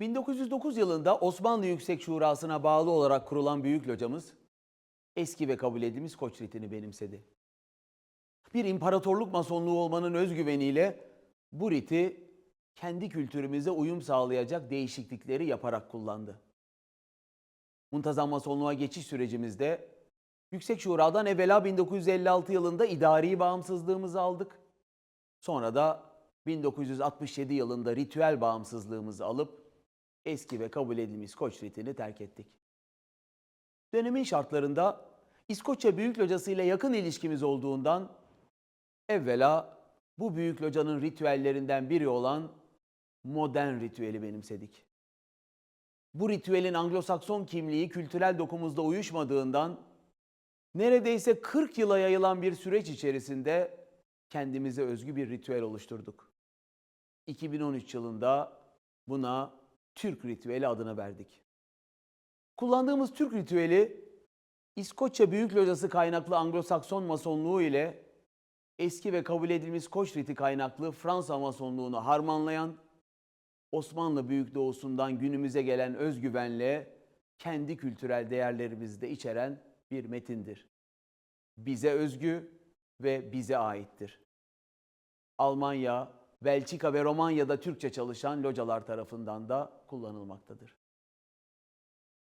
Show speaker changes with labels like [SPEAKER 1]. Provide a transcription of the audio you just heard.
[SPEAKER 1] 1909 yılında Osmanlı Yüksek Şurası'na bağlı olarak kurulan büyük locamız eski ve kabul edilmiş koç ritini benimsedi. Bir imparatorluk masonluğu olmanın özgüveniyle bu riti kendi kültürümüze uyum sağlayacak değişiklikleri yaparak kullandı. Muntazam masonluğa geçiş sürecimizde Yüksek Şura'dan evvela 1956 yılında idari bağımsızlığımızı aldık. Sonra da 1967 yılında ritüel bağımsızlığımızı alıp eski ve kabul edilmiş Koç ritini terk ettik. Dönemin şartlarında İskoçya Büyük Locası ile yakın ilişkimiz olduğundan evvela bu büyük locanın ritüellerinden biri olan modern ritüeli benimsedik. Bu ritüelin Anglo-Sakson kimliği kültürel dokumuzda uyuşmadığından neredeyse 40 yıla yayılan bir süreç içerisinde kendimize özgü bir ritüel oluşturduk. 2013 yılında buna Türk ritüeli adını verdik. Kullandığımız Türk ritüeli İskoçya Büyük Locası kaynaklı Anglo-Sakson masonluğu ile eski ve kabul edilmiş Koç riti kaynaklı Fransa masonluğunu harmanlayan Osmanlı Büyük Doğusu'ndan günümüze gelen özgüvenle kendi kültürel değerlerimizi de içeren bir metindir. Bize özgü ve bize aittir. Almanya, Belçika ve Romanya'da Türkçe çalışan localar tarafından da kullanılmaktadır.